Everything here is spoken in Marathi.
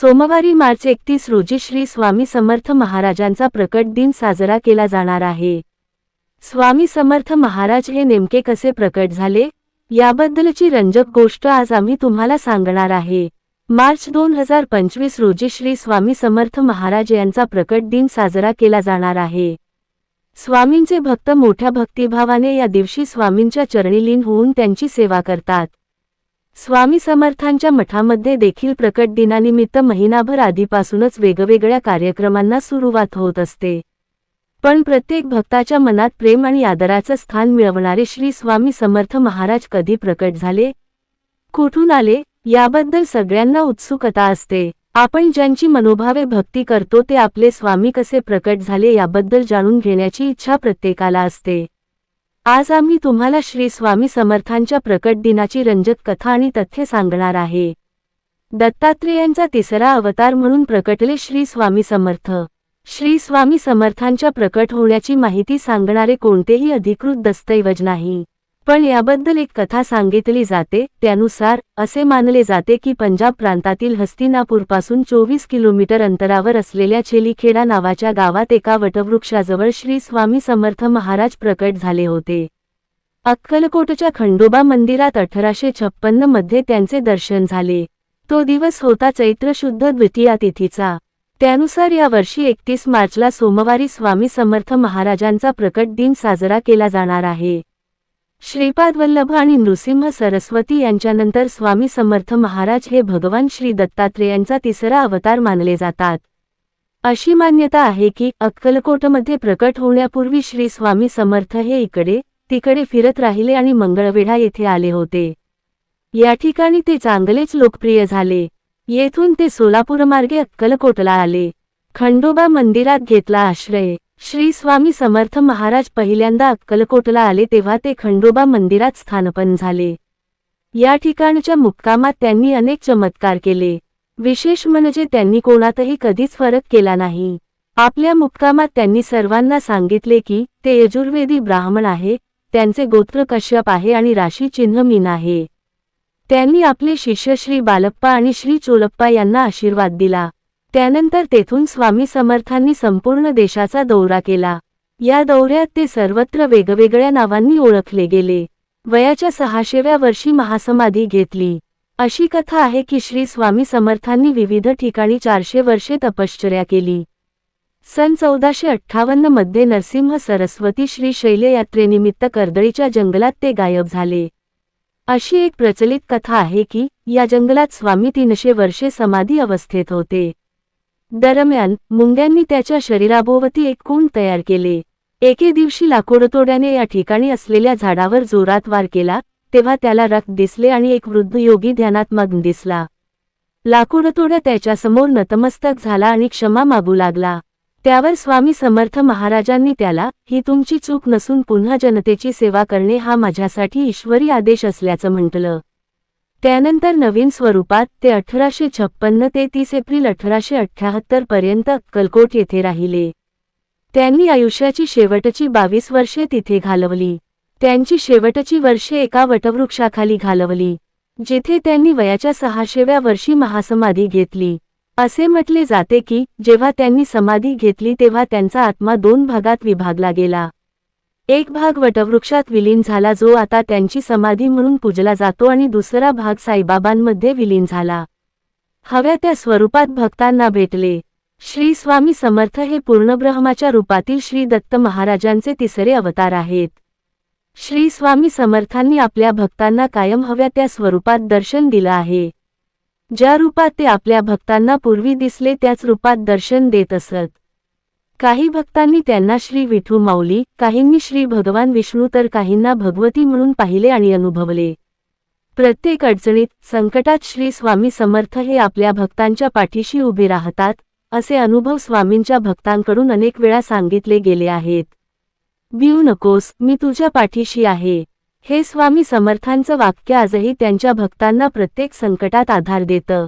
सोमवारी मार्च एकतीस रोजी श्री स्वामी समर्थ महाराजांचा प्रकट दिन साजरा केला जाणार आहे. स्वामी समर्थ महाराज हे नेमके कसे प्रकट झाले? याबद्दलची रंजक गोष्ट आज आम्ही तुम्हाला सांगणार आहे. मार्च दोन हजार पंचवीस रोजी श्री स्वामी समर्थ महाराज यांचा प्रकट दिन साजरा केला जाणार आहे. स्वामींचे भक्त मोठ्या भक्तिभावाने या दिवशी स्वामींच्या चरणीलीन होऊन त्यांची सेवा करतात. स्वामी समर्थांच्या मठामध्ये देखील प्रकट दिनानिमित्त महिनाभर आधीपासूनच वेगवेगळ्या कार्यक्रमांना सुरुवात होत असते. पण प्रत्येक भक्ताच्या मनात प्रेम आणि आदराचं स्थान मिळवणारे श्री स्वामी समर्थ महाराज कधी प्रकट झाले? कुठून आले? याबद्दल सगळ्यांना उत्सुकता असते. आपण ज्यांची मनोभावे भक्ती करतो ते आपले स्वामी कसे प्रकट झाले याबद्दल जाणून घेण्याची इच्छा प्रत्येकाला असते. आज आम्ही तुम्हाला श्री स्वामी समर्थांच्या प्रकट दिनाची रंजक कथा आणि तथ्य सांगणार आहे. दत्तात्रेयांचा तिसरा अवतार म्हणून प्रकटले श्री स्वामी समर्थ. श्री स्वामी समर्थांच्या प्रकट होण्याची माहिती सांगणारे कोणतेही अधिकृत दस्तऐवज नाही. पण याबद्दल एक कथा सांगितली जाते त्यानुसार असे मानले जाते की पंजाब प्रांतातील हस्तिनापूरपासून चोवीस किलोमीटर अंतरावर असलेल्या छेलीखेडा नावाच्या गावात एका वटवृक्षाजवळ श्री स्वामी समर्थ महाराज प्रकट झाले होते. अक्कलकोटच्या खंडोबा मंदिरात अठराशे छप्पन्नमध्ये त्यांचे दर्शन झाले. तो दिवस होता चैत्र शुद्ध द्वितीया तिथीचा. त्यानुसार या वर्षी एकतीस मार्चला सोमवारी स्वामी समर्थ महाराजांचा प्रकट दिन साजरा केला जाणार आहे. श्रीपाद वल्लभ आणि नृसिंह सरस्वती यांच्यानंतर स्वामी समर्थ महाराज हे भगवान श्री दत्तात्रेयांचा तिसरा अवतार मानले जातात. अशी मान्यता आहे की अक्कलकोटमध्ये प्रकट होण्यापूर्वी श्री स्वामी समर्थ हे इकडे तिकडे फिरत राहिले आणि मंगळवेढा येथे आले होते. या ठिकाणी ते चांगलेच लोकप्रिय झाले. येथून ते सोलापूरमार्गे अक्कलकोटला आले. खंडोबा मंदिरात घेतला आश्रय. श्री स्वामी समर्थ महाराज पहिल्यांदा अक्कलकोटला आले तेव्हा ते खंडोबा मंदिरात स्थानपन झाले. या ठिकाणच्या मुक्कामात त्यांनी अनेक चमत्कार केले. विशेष म्हणजे त्यांनी कोणातही कधीच फरक केला नाही. आपल्या मुक्कामात त्यांनी सर्वांना सांगितले की ते यजुर्वेदी ब्राह्मण आहे त्यांचे गोत्र कश्यप आहे आणि राशी चिन्ह मीन आहे. त्यांनी आपले शिष्य श्री बालप्पा आणि श्री चोलप्पा यांना आशीर्वाद दिला. त्यानंतर तेथून स्वामी समर्थांनी संपूर्ण देशाचा दौरा केला. या दौऱ्यात ते सर्वत्र वेगवेगळ्या नावांनी ओळखले गेले. वयाच्या सहाशेव्या वर्षी महासमाधी घेतली. अशी कथा आहे की श्री स्वामी समर्थांनी विविध ठिकाणी चारशे वर्षे तपश्चर्या केली. सन चौदाशे अठ्ठावन्नमध्ये नरसिंह सरस्वती श्री शैल्ययात्रेनिमित्त कर्दळीच्या जंगलात ते गायब झाले. अशी एक प्रचलित कथा आहे की या जंगलात स्वामी तीनशे वर्षे समाधी अवस्थेत होते. दरम्यान मुंग्यांनी त्याच्या शरीराभोवती एक कुंड तयार केले. एके दिवशी लाकूडतोड्याने या ठिकाणी असलेल्या झाडावर जोरात वार केला तेव्हा त्याला रक्त दिसले आणि एक वृद्ध योगी ध्यानात मग्न दिसला. लाकूडतोड्या त्याच्यासमोर नतमस्तक झाला आणि क्षमा मागू लागला. त्यावर स्वामी समर्थ महाराजांनी त्याला ही तुमची चूक नसून पुन्हा जनतेची सेवा करणे हा माझ्यासाठी ईश्वरी आदेश असल्याचं म्हटलं. त्यानंतर नवीन स्वरूपात ते अठराशे छप्पन्न ते तीस एप्रिल अठराशे अठ्ठ्याहत्तर पर्यंत अक्कलकोट येथे राहिले. त्यांनी आयुष्याची शेवटची बावीस वर्षे तिथे घालवली. त्यांची शेवटची वर्षे एका वटवृक्षाखाली घालवली जिथे त्यांनी वयाच्या सहाशेव्या वर्षी महासमाधी घेतली. असे म्हटले जाते की जेव्हा त्यांनी समाधी घेतली तेव्हा त्यांचा आत्मा दोन भागात विभागला गेला. एक भाग वटवृक्षात विलीन झाला जो आता त्यांची समाधी म्हणून पूजला जातो आणि दुसरा भाग साईबाबांमध्ये विलीन झाला. हव्या त्या स्वरूपात भक्तांना भेटले. श्री स्वामी समर्थ हे पूर्णब्रह्माच्या रूपातील श्री दत्त महाराजांचे तिसरे अवतार आहेत. श्री स्वामी समर्थांनी आपल्या भक्तांना कायम हव्या त्या स्वरूपात दर्शन दिलं आहे. ज्या रूपात ते आपल्या भक्तांना पूर्वी दिसले त्याच रूपात दर्शन देत असत. काही भक्तांनी त्यांना श्री विठू माऊली काहींनी श्री भगवान विष्णू तर काहींना भगवती म्हणून पाहिले आणि अनुभवले. प्रत्येक अडचणीत संकटात श्री स्वामी समर्थ हे आपल्या भक्तांच्या पाठीशी उभे राहतात असे अनुभव स्वामींच्या भक्तांकडून अनेक वेळा सांगितले गेले आहेत. भिऊ नकोस मी तुझ्या पाठीशी आहे. हे स्वामी समर्थांचं वाक्य आजही त्यांच्या भक्तांना प्रत्येक संकटात आधार देतं.